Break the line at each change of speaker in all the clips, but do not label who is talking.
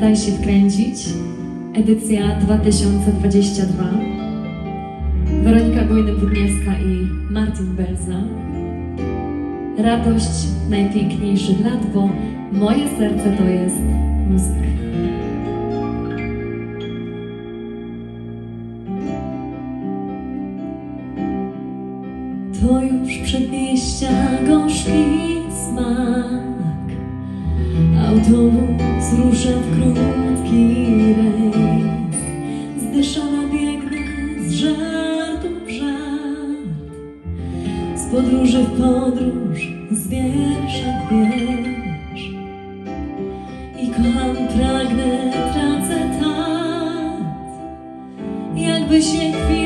Daj się wkręcić. Edycja 2022. Weronika Gojny-Budniewska i Martin Belza. Radość najpiękniejszych lat, bo moje serce to jest muzyka. To już przedmieścia gorzki Autobus rusza w krótki rejs. Zdyszana biegnę z żartu w żart. Z podróży w podróż, z wiersza w wiersz. I kocham, pragnę, tracę tak, jakby się chwilą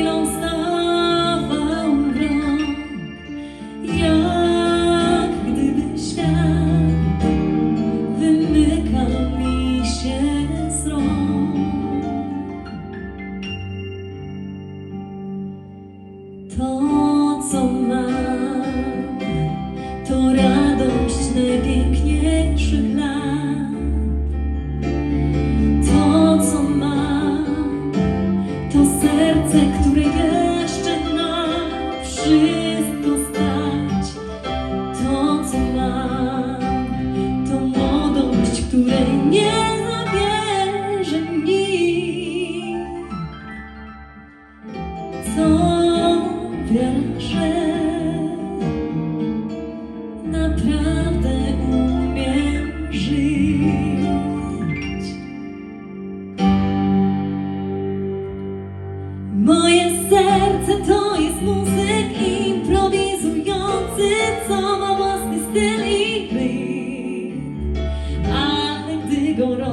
To,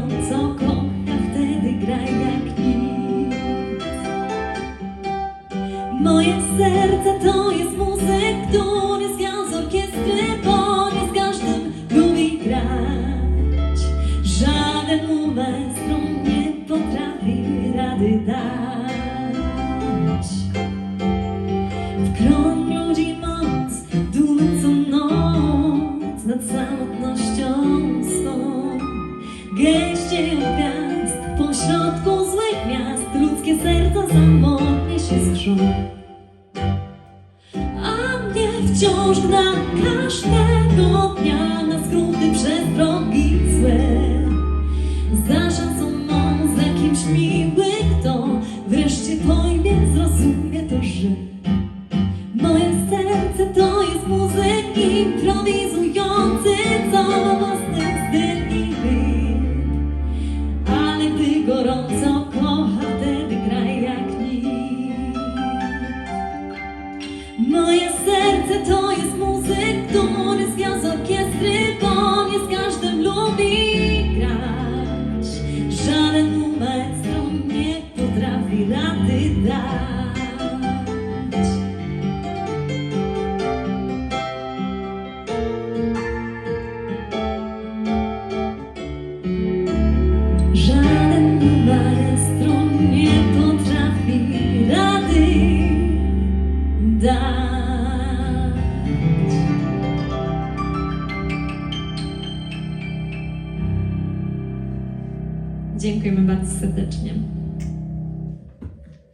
gorąco kocha, wtedy gra jak nic. Moje serce to jest muzyk, który zwiał z orkiestry, bo nie z każdym lubi grać. Żaden mu maestro nie potrafi rady dać. Gęściej od gwiazd, pośrodku złych miast, ludzkie serca samotnie się skrzą. A mnie wciąż gna każdego dnia na skróty przez drogi złe. Za szansą mą, za miły, kto wreszcie pojmie, zrozumie to, że moje serce to jest muzyk improwizujący, Moje serce to jest muzyk, który zwiał z orkiestry, bo nie z każdym lubi grać. Żaden mu maestro nie potrafi rady dać. Żaden mu maestro nie potrafi rady dać. Dziękujemy bardzo serdecznie.